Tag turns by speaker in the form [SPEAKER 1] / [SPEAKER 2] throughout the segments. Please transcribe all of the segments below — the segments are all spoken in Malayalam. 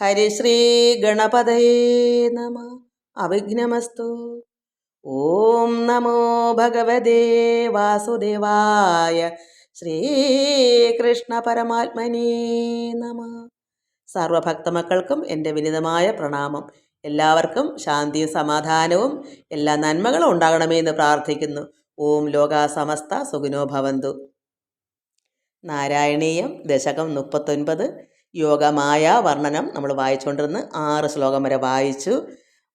[SPEAKER 1] ഹരിശ്രീ ഗണപതയേ നമ. അവിഘ്നമസ്തു. ഓം നമോ ഭഗവതേ വാസുദേവായ ശ്രീകൃഷ്ണ പരമാത്മനേ നമ. സർവഭക്തമക്കൾക്കും എന്റെ വിനിതമായ പ്രണാമം. എല്ലാവർക്കും ശാന്തിയും സമാധാനവും എല്ലാ നന്മകളും ഉണ്ടാകണമേ എന്ന് പ്രാർത്ഥിക്കുന്നു. ഓം ലോക സമസ്ത സുഖിനോ ഭവന്തു. നാരായണീയം ദശകം മുപ്പത്തൊൻപത്. യോഗമായ വർണനം നമ്മൾ വായിച്ചുകൊണ്ടിരുന്ന് ആറ് ശ്ലോകം വരെ വായിച്ചു.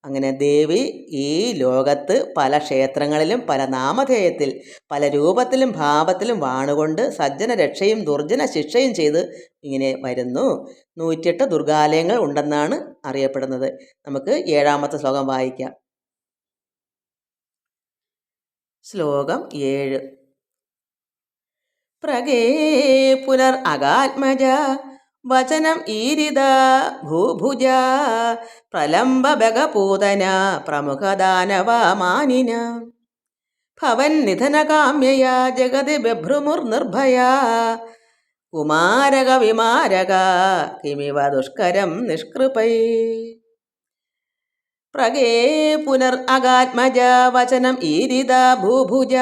[SPEAKER 1] അങ്ങനെ ദേവി ഈ ലോകത്ത് പല ക്ഷേത്രങ്ങളിലും പല നാമധേയത്തിൽ പല രൂപത്തിലും ഭാവത്തിലും വാണുകൊണ്ട് സജ്ജന രക്ഷയും ദുർജന ശിക്ഷയും ചെയ്ത് ഇങ്ങനെ വരുന്നു. നൂറ്റിയെട്ട് ദുർഗാലയങ്ങൾ ഉണ്ടെന്നാണ് അറിയപ്പെടുന്നത്. നമുക്ക് ഏഴാമത്തെ ശ്ലോകം വായിക്കാം. ശ്ലോകം ഏഴ്. പ്രഗേ പുനർ അഗാത്മജ വചനം ഈരിത ഭൂഭുജ പ്രലംബ ബഗപൂതന പ്രമുഖദാനവാമാനിന. ഭവൻ നിധനകാമ്യയ ജഗതി ബഭ്രുമുർനിർഭയ കുമാരക വിമാരക കിമിവ ദുഷ്കരം നിഷ്കൃപൈ. പ്രഗേ പുനർ അഗാത്മജ വചനം ഈരിത ഭൂഭുജ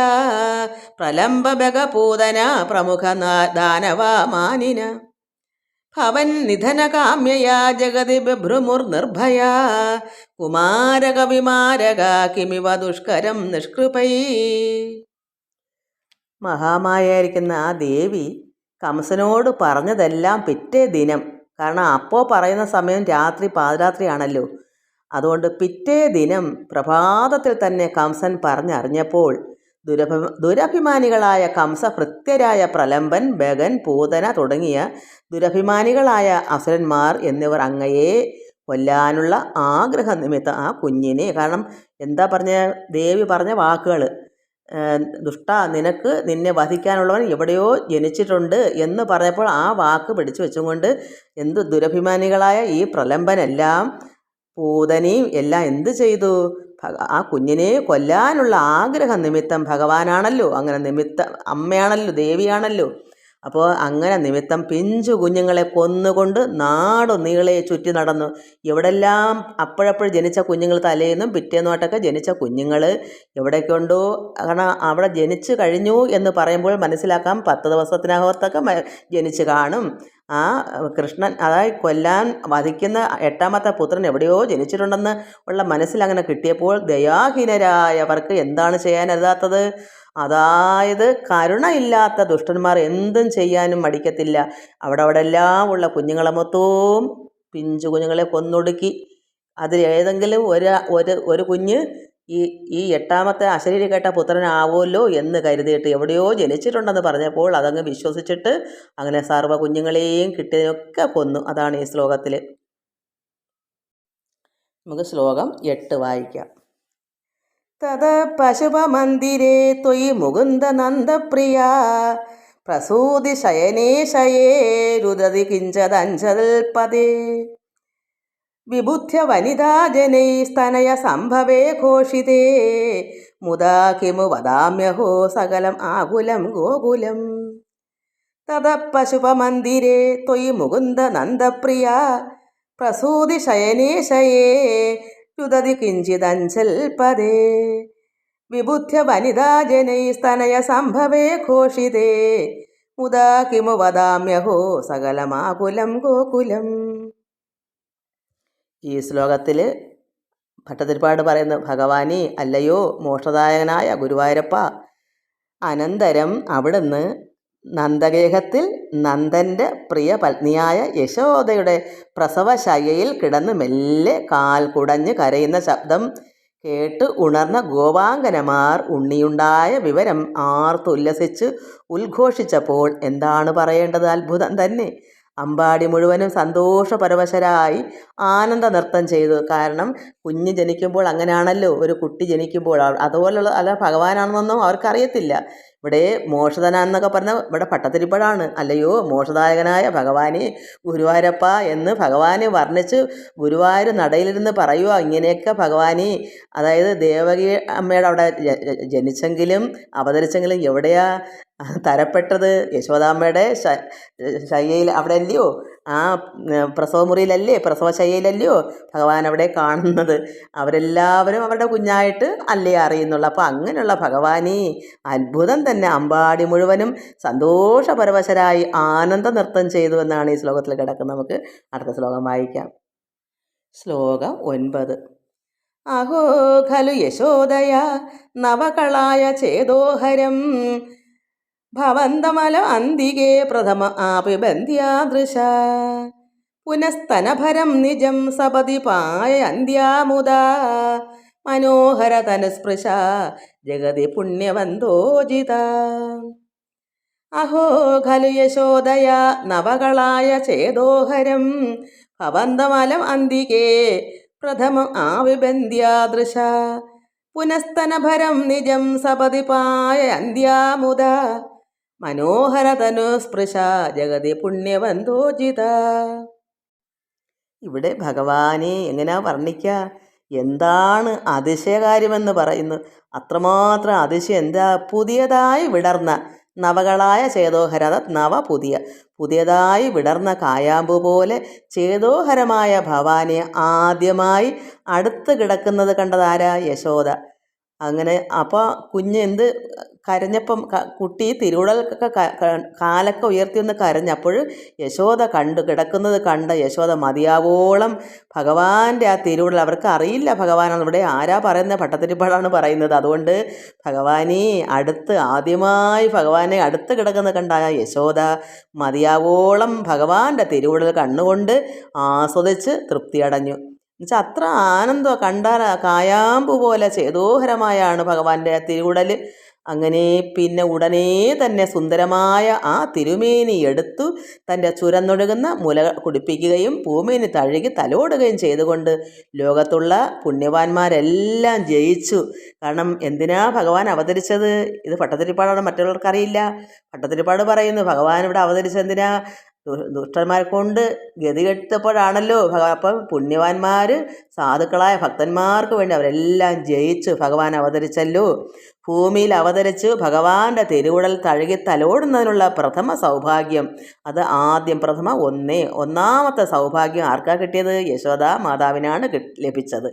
[SPEAKER 1] പ്രലംബ ബഗപൂതന പ്രമുഖ ദാനവാമാനിന ഭവൻ നിധനകാമ്യയാ ജഗതി ബഭ്രുമുർനിർഭയ കുമാരകവിമാരക കിമിവ ദുഷ്കരം നിഷ്കൃപൈ. മഹാമായായിരിക്കുന്ന ആ ദേവി കംസനോട് പറഞ്ഞതെല്ലാം പിറ്റേ ദിനം. കാരണം അപ്പോൾ പറയുന്ന സമയം രാത്രി പാതിരാത്രിയാണല്ലോ. അതുകൊണ്ട് പിറ്റേ ദിനം പ്രഭാതത്തിൽ തന്നെ കംസൻ പറഞ്ഞറിഞ്ഞപ്പോൾ ദുരഭ ദുരഭിമാനികളായ കംസഭൃത്യരായ പ്രലംബൻ ബഗൻ പൂതന തുടങ്ങിയ ദുരഭിമാനികളായ അസുരന്മാർ എന്നിവർ അങ്ങയെ കൊല്ലാനുള്ള ആഗ്രഹ നിമിത്തം ആ കുഞ്ഞിനെ. കാരണം എന്താ പറഞ്ഞ ദേവി പറഞ്ഞ വാക്കുകൾ ദുഷ്ട നിനക്ക് നിന്നെ വധിക്കാനുള്ളവൻ എവിടെയോ ജനിച്ചിട്ടുണ്ട് എന്ന് പറഞ്ഞപ്പോൾ ആ വാക്ക് പിടിച്ചു വെച്ചുകൊണ്ട് എന്ത് ദുരഭിമാനികളായ ഈ പ്രലംബനെല്ലാം പൂതനയും എല്ലാം എന്ത് ചെയ്തു? ആ കുഞ്ഞിനെ കൊല്ലാനുള്ള ആഗ്രഹ നിമിത്തം ഭഗവാനാണല്ലോ. അങ്ങനെ നിമിത്ത അമ്മയാണല്ലോ ദേവിയാണല്ലോ. അപ്പോൾ അങ്ങനെ നിമിത്തം പിഞ്ചു കുഞ്ഞുങ്ങളെ കൊന്നുകൊണ്ട് നാടു നീളെ ചുറ്റി നടന്നു. എവിടെല്ലാം അപ്പോഴപ്പോൾ ജനിച്ച കുഞ്ഞുങ്ങൾ തലേന്നും പിറ്റേന്നോട്ടൊക്കെ ജനിച്ച കുഞ്ഞുങ്ങൾ എവിടേക്കുണ്ടോ കാരണം അവിടെ ജനിച്ചു കഴിഞ്ഞു എന്ന് പറയുമ്പോൾ മനസ്സിലാക്കാം പത്ത് ദിവസത്തിനകത്തൊക്കെ ജനിച്ചു കാണും. ആ കൃഷ്ണൻ അതായത് കൊല്ലാൻ വധിക്കുന്ന എട്ടാമത്തെ പുത്രൻ എവിടെയോ ജനിച്ചിട്ടുണ്ടെന്ന് ഉള്ള മനസ്സിൽ അങ്ങനെ കിട്ടിയപ്പോൾ ദയാഹീനരായവർക്ക് എന്താണ് ചെയ്യാനരുതാത്തത് അതായത് കരുണയില്ലാത്ത ദുഷ്ടന്മാർ എന്തും ചെയ്യാനും മടിക്കത്തില്ല. അവിടെ അവിടെ എല്ലാം ഉള്ള കുഞ്ഞുങ്ങളെ മൊത്തവും പിഞ്ചു കുഞ്ഞുങ്ങളെ കൊന്നൊടുക്കി. അതിൽ ഏതെങ്കിലും ഒരു ഒരു ഒരു കുഞ്ഞ് ഈ ഈ എട്ടാമത്തെ അശരീരി കേട്ട പുത്രനാവുമല്ലോ എന്ന് കരുതിയിട്ട് എവിടെയോ ജനിച്ചിട്ടുണ്ടെന്ന് പറഞ്ഞപ്പോൾ അതങ്ങ് വിശ്വസിച്ചിട്ട് അങ്ങനെ സർവ കുഞ്ഞുങ്ങളെയും കിട്ടിയതിനൊക്കെ കൊന്നു. അതാണ് ഈ ശ്ലോകത്തിൽ. നമുക്ക് ശ്ലോകം എട്ട് വായിക്കാം. തത പശുപമന്ദിരേ ത്വയി മുകുന്ദനന്ദപ്രിയ പ്രസൂതി ശയനേ ശയേ രുദതി കിഞ്ചതഞ്ചൽപദേ വിബുദ്ധ്യ വനിതാജനൈ സ്തനയ സംഭവേ ഘോഷിതേ. മുദാ കിമു വദാമ്യഹോ സകലം ആകുലം ഗോകുലം. തത പശുപമന്ദിരേ ത്വയി മുകുന്ദനന്ദപ്രിയ പ്രസൂതി ശയനേ ശയേ രുദതി കിഞ്ചിതഞ്ചൽപദേ വിബുദ്ധ്യ വനിതാജനൈ സ്തനയ സംഭവേ ഘോഷിതേ. മുദാ കിമു വദാമ്യഹോ സകലമാകുലം ഗോകുലം. ഈ ശ്ലോകത്തിൽ ഭട്ടതിരിപ്പാട് പറയുന്ന ഭഗവാനെ അല്ലയോ മോക്ഷദായകനായ ഗുരുവായൂരപ്പ അനന്തരം അവിടുന്ന് നന്ദഗേഹത്തിൽ നന്ദന്റെ പ്രിയ പത്നിയായ യശോദയുടെ പ്രസവശയ്യയിൽ കിടന്ന് മെല്ലെ കാൽ കുടഞ്ഞ് കരയുന്ന ശബ്ദം കേട്ട് ഉണർന്ന ഗോപാങ്കനമാർ ഉണ്ണിയുണ്ടായ വിവരം ആർത്തുല്ലസിച്ച് ഉദ്ഘോഷിച്ചപ്പോൾ എന്താണ് പറയേണ്ടത് അത്ഭുതം തന്നെ? അമ്പാടി മുഴുവനും സന്തോഷപരവശരായി ആനന്ദ നൃത്തം ചെയ്തു. കാരണം കുഞ്ഞ് ജനിക്കുമ്പോൾ അങ്ങനെയാണല്ലോ ഒരു കുട്ടി ജനിക്കുമ്പോൾ. അതുപോലുള്ള അല്ല ഭഗവാനാണെന്നൊന്നും അവർക്കറിയത്തില്ല. ഇവിടെ മോഷധന എന്നൊക്കെ പറഞ്ഞ ഇവിടെ പട്ടത്തിരിപ്പഴാണ്. അല്ലയോ മോക്ഷദായകനായ ഭഗവാനെ ഗുരുവായൂരപ്പ എന്ന് ഭഗവാനെ വർണിച്ച് ഗുരുവായൂർ നടയിലിരുന്ന് പറയുക ഇങ്ങനെയൊക്കെ ഭഗവാനെ. അതായത് ദേവകി അമ്മയുടെ അവിടെ ജനിച്ചെങ്കിലും അവതരിച്ചെങ്കിലും എവിടെയാ തരപ്പെട്ടത്? യശോദാമ്മയുടെ ശയ്യയിൽ അവിടെ അല്ലയോ ആ പ്രസവമുറിയിലല്ലേ പ്രസവശയ്യയിലല്ലയോ? ഭഗവാൻ അവിടെ കാണുന്നത്. അവരെല്ലാവരും അവരുടെ കുഞ്ഞായിട്ട് അല്ലേ അറിയുന്നുള്ളൂ. അപ്പോൾ അങ്ങനെയുള്ള ഭഗവാനെ അത്ഭുതം തന്നെ. അമ്പാടി മുഴുവനും സന്തോഷപരവശരായി ആനന്ദ നൃത്തം ചെയ്തു എന്നാണ് ഈ ശ്ലോകത്തിൽ കിടക്കുന്നത്. നമുക്ക് അടുത്ത ശ്ലോകം വായിക്കാം. ശ്ലോകം ഒൻപത്. അഹോ ഖലു യശോദയ നവകളായ ചേതോഹരം ഭവന്തമല അന്തികേ പ്രഥമ ആപിബന്ധ്യാദൃശ പുനസ്തനഭരം നിജം സപതി പായ അന്ത്യാമുദ മനോഹര തനുസ്പൃശ ജഗതി പുണ്യവന്തോജിത. അഹോ ഖലു യശോദയ നവകളായ ചേതോഹരം ഭവന്തമലം അന്തികേ പ്രഥമം ആവിബന്ധ്യാദൃശ പുനസ്തനഭരം നിജം സപതി പായ അന്ത്യാമുദ മനോഹരതനു സ്പൃശ ജഗതി പുണ്യവന്തോചിത ഇവിടെ ഭഗവാനെ എങ്ങനെയാ വർണിക്കുക എന്താണ് അതിശയകാര്യമെന്ന് പറയുന്നു. അത്രമാത്രം അതിശയം എന്താ? പുതിയതായി വിടർന്ന നവകളായ ചേതോഹര നവ പുതിയ. പുതിയതായി വിടർന്ന കായാമ്പു പോലെ ചേതോഹരമായ ഭവാനെ ആദ്യമായി അടുത്ത് കിടക്കുന്നത് കണ്ടതാരാ യശോദ. അങ്ങനെ അപ്പോൾ കുഞ്ഞ് എന്ത് കരഞ്ഞപ്പം കുട്ടി തിരുവുടൽക്കൊക്കെ കാലൊക്കെ ഉയർത്തി ഒന്ന് കരഞ്ഞപ്പോൾ യശോദ കണ്ടു. കിടക്കുന്നത് കണ്ട് യശോദ മതിയാവോളം ഭഗവാന്റെ ആ തിരുവുടൽ അവർക്ക് അറിയില്ല ഭഗവാനാണ് ഇവിടെ ആരാ പറയുന്നത് ഭട്ടത്തിരിപ്പാടാണ് പറയുന്നത്. അതുകൊണ്ട് ഭഗവാനെ അടുത്ത് ആദ്യമായി ഭഗവാനെ അടുത്ത് കിടക്കുന്ന കണ്ടായ യശോദ മതിയാവോളം ഭഗവാന്റെ തിരുവുടൽ കണ്ണുകൊണ്ട് ആസ്വദിച്ച് തൃപ്തിയടഞ്ഞു. എന്നുവെച്ചാൽ അത്ര ആനന്ദം കണ്ടാൽ കായാമ്പു പോലെ ചേതോഹരമായാണ് ഭഗവാന്റെ തിരുവുടൽ അങ്ങനെ പിന്നെ ഉടനെ തന്നെ സുന്ദരമായ ആ തിരുമേനി എടുത്തു തന്റെ ചുരന്നൊഴുകുന്ന മുല കുടിപ്പിക്കുകയും പൂമേനി തഴുകി തലോടുകയും ചെയ്തുകൊണ്ട് ലോകത്തുള്ള പുണ്യവാന്മാരെല്ലാം ജയിച്ചു. കാരണം എന്തിനാ ഭഗവാൻ അവതരിച്ചത്? ഇത് പട്ടത്തിരിപ്പാടാണ് മറ്റുള്ളവർക്കറിയില്ല? പട്ടത്തിരിപ്പാട് പറയുന്നു ഭഗവാൻ ഇവിടെ അവതരിച്ച എന്തിനാ? ദുഷ്ടന്മാരെ കൊണ്ട് ഗതികെട്ടപ്പോഴാണല്ലോ അപ്പം പുണ്യവാന്മാർ സാധുക്കളായ ഭക്തന്മാർക്ക് വേണ്ടി അവരെല്ലാം ജയിച്ചു ഭഗവാൻ അവതരിച്ചല്ലോ. ഭൂമിയിൽ അവതരിച്ചു ഭഗവാന്റെ തിരുവുടൽ തഴുകി തലോടുന്നതിനുള്ള പ്രഥമ സൗഭാഗ്യം. അത് ആദ്യം പ്രഥമ ഒന്നേ ഒന്നാമത്തെ സൗഭാഗ്യം ആർക്കാ കിട്ടിയത്? യശോദാ മാതാവിനാണ് ലഭിച്ചത്.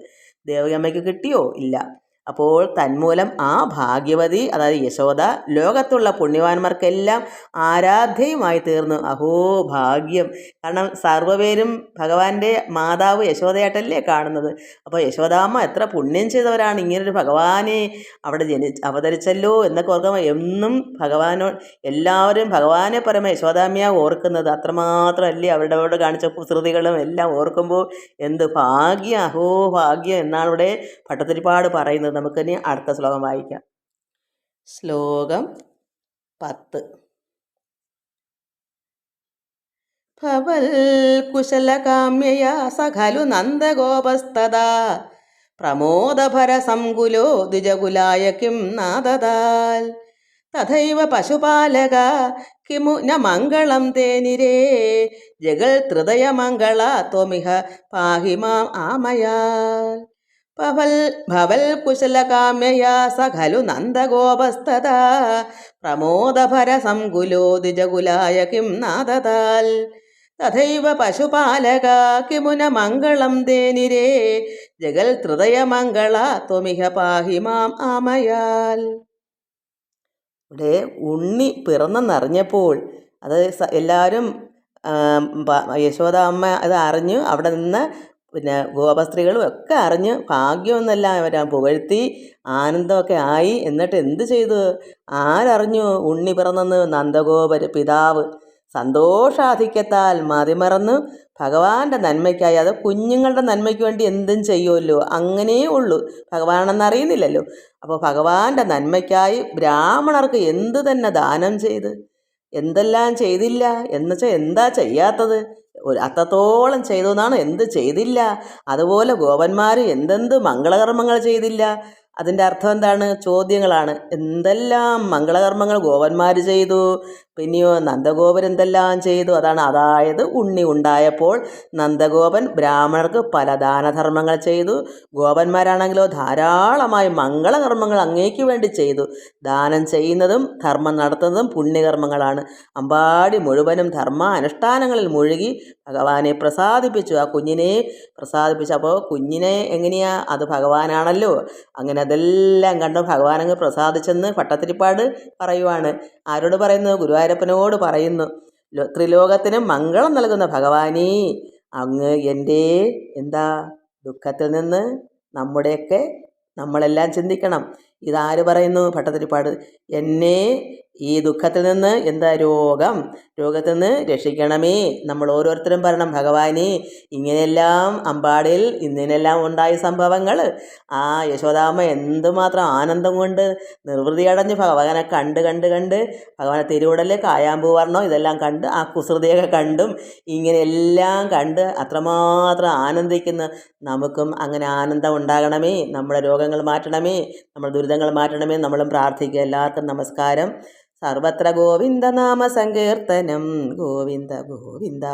[SPEAKER 1] ദേവിയമ്മയ്ക്ക് കിട്ടിയോ? ഇല്ല. അപ്പോൾ തന്മൂലം ആ ഭാഗ്യവതി അതായത് യശോദ ലോകത്തുള്ള പുണ്യവാന്മാർക്കെല്ലാം ആരാധ്യയുമായി തീർന്നു. അഹോ ഭാഗ്യം. കാരണം സർവപേരും ഭഗവാന്റെ മാതാവ് യശോദയായിട്ടല്ലേ കാണുന്നത്. അപ്പോൾ യശോദാമ്മ എത്ര പുണ്യം ചെയ്തവരാണ്. ഇങ്ങനൊരു ഭഗവാനെ അവിടെ ജനി അവതരിച്ചല്ലോ എന്നൊക്കെ ഓർക്കുമ്പോൾ എന്നും ഭഗവാനോ എല്ലാവരും ഭഗവാനെ പരമ യശോദാമ്മയാ ഓർക്കുന്നത്. അത്രമാത്രമല്ലേ അവരുടെ കാണിച്ച കുസൃതികളും എല്ലാം ഓർക്കുമ്പോൾ എന്ത് ഭാഗ്യം അഹോ ഭാഗ്യം എന്നാണ് ഇവിടെ ഭട്ടത്തിരിപ്പാട് പറയുന്നത്. നമുക്കിനി അടുത്ത ശ്ലോകം വായിക്കാം. ശ്ലോകം പത്ത്. ഭവൽ കുശലകാമ്യയ സഖലു നന്ദഗോപസ്തദാ പ്രമോദഭരസംകുലോ ദ്വിജകുലായ കിം നാദതാൽ. തഥൈവ പശുപാലക കിമു ന മംഗളം തേനിരേ. ജഗൽ ത്രിതയമംഗള ത്വമിഹ പാഹി മാം ആമയാൽ. ഭവൽ കുശലകാമ്യയാ സ ഖലു നന്ദഗോപസ്ഥത പ്രമോദഭരസംകുലോ ദ്വിജകുലായ കിം നാദതാൽ. തഥൈവ പശുപാലക കിമുന മംഗളം തേനിരേ. ജഗൽ ഹൃദയമംഗള ത്വമിഹ പാഹി മാം ആമയാൽ. ഇവിടെ ഉണ്ണി പിറന്നെന്നറിഞ്ഞപ്പോൾ അത് എല്ലാവരും യശോദ അമ്മ അത് അറിഞ്ഞു അവിടെ നിന്ന് പിന്നെ ഗോപസ്ത്രീകളും ഒക്കെ അറിഞ്ഞ് ഭാഗ്യമൊന്നല്ല വരാൻ പുകഴ്ത്തി ആനന്ദമൊക്കെ ആയി. എന്നിട്ട് എന്ത് ചെയ്തു? ആരറിഞ്ഞു? ഉണ്ണി പിറന്നെന്ന് നന്ദഗോപര് പിതാവ് സന്തോഷാധിക്യത്താൽ മതിമറന്ന് ഭഗവാന്റെ നന്മയ്ക്കായി അത് കുഞ്ഞുങ്ങളുടെ നന്മയ്ക്ക് വേണ്ടി എന്തും ചെയ്യുമല്ലോ അങ്ങനെയേ ഉള്ളൂ. ഭഗവാനെന്നറിയുന്നില്ലല്ലോ അപ്പോൾ ഭഗവാന്റെ നന്മയ്ക്കായി ബ്രാഹ്മണർക്ക് എന്തു തന്നെ ദാനം ചെയ്ത്? എന്തെല്ലാം ചെയ്തില്ല? എന്നുവെച്ചാൽ എന്താ ചെയ്യാത്തത്? അത്രത്തോളം ചെയ്തു എന്നാണ് എന്ത് ചെയ്തില്ല. അതുപോലെ ഗോപന്മാർ എന്തെന്ത് മംഗളകർമ്മങ്ങൾ ചെയ്തില്ല. അതിന്റെ അർത്ഥം എന്താണ്? ചോദ്യങ്ങളാണ്. എന്തെല്ലാം മംഗളകർമ്മങ്ങൾ ഗോപന്മാർ ചെയ്തു? പിന്നെയോ നന്ദഗോപൻ എന്തെല്ലാം ചെയ്തു? അതാണ് അതായത് ഉണ്ണി ഉണ്ടായപ്പോൾ നന്ദഗോപൻ ബ്രാഹ്മണർക്ക് പല ദാനധർമ്മങ്ങൾ ചെയ്തു. ഗോപന്മാരാണെങ്കിലോ ധാരാളമായി മംഗളകർമ്മങ്ങൾ അങ്ങേക്ക് വേണ്ടി ചെയ്തു. ദാനം ചെയ്യുന്നതും ധർമ്മം നടത്തുന്നതും പുണ്യകർമ്മങ്ങളാണ്. അമ്പാടി മുഴുവനും ധർമ്മ അനുഷ്ഠാനങ്ങളിൽ മുഴുകി ഭഗവാനെ പ്രസാദിപ്പിച്ചു. ആ കുഞ്ഞിനെ പ്രസാദിപ്പിച്ചു. അപ്പോൾ കുഞ്ഞിനെ എങ്ങനെയാ? അത് ഭഗവാനാണല്ലോ. അങ്ങനെ അതെല്ലാം കണ്ട് ഭഗവാൻ അങ്ങ് പ്രസാദിച്ചെന്ന് ഭട്ടത്തിരിപ്പാട് പറയുവാണ്. ആരോട് പറയുന്നു? ഗുരുവായൂരപ്പനോട് പറയുന്നു. ത്രിലോകത്തിന് മംഗളം നൽകുന്ന ഭഗവാനീ അങ്ങ് എന്റെ എന്താ ദുഃഖത്തിൽ നിന്ന് നമ്മുടെയൊക്കെ നമ്മളെല്ലാം ചിന്തിക്കണം. ഇതാര് പറയുന്നു? ഭട്ടതിരിപ്പാട്. എന്നെ ഈ ദുഃഖത്തിൽ നിന്ന് എന്താ രോഗം? രോഗത്തിൽ നിന്ന് രക്ഷിക്കണമേ. നമ്മൾ ഓരോരുത്തരും പറയണം ഭഗവാനെ ഇങ്ങനെയെല്ലാം അമ്പാടിൽ ഇന്നിനെല്ലാം ഉണ്ടായ സംഭവങ്ങൾ ആ യശോദാമ്മ എന്തുമാത്രം ആനന്ദം കൊണ്ട് നിർവൃതി അടഞ്ഞ് ഭഗവാനെ കണ്ട് കണ്ട് കണ്ട് ഭഗവാനെ തിരുവിടൽ കായാമ്പൂ വർണം ഇതെല്ലാം കണ്ട് ആ കുസൃതിയൊക്കെ കണ്ടും ഇങ്ങനെ എല്ലാം കണ്ട് അത്രമാത്രം ആനന്ദിക്കുന്ന നമുക്കും അങ്ങനെ ആനന്ദം ഉണ്ടാകണമേ. നമ്മുടെ രോഗങ്ങൾ മാറ്റണമേ. നമ്മുടെ ദുരിതങ്ങൾ മാറ്റണമേ. നമ്മളും പ്രാർത്ഥിക്കുക. എല്ലാവർക്കും നമസ്കാരം. സർവത്ര ഗോവിന്ദ നാമ സങ്കീർത്തനം. ഗോവിന്ദ ഗോവിന്ദ.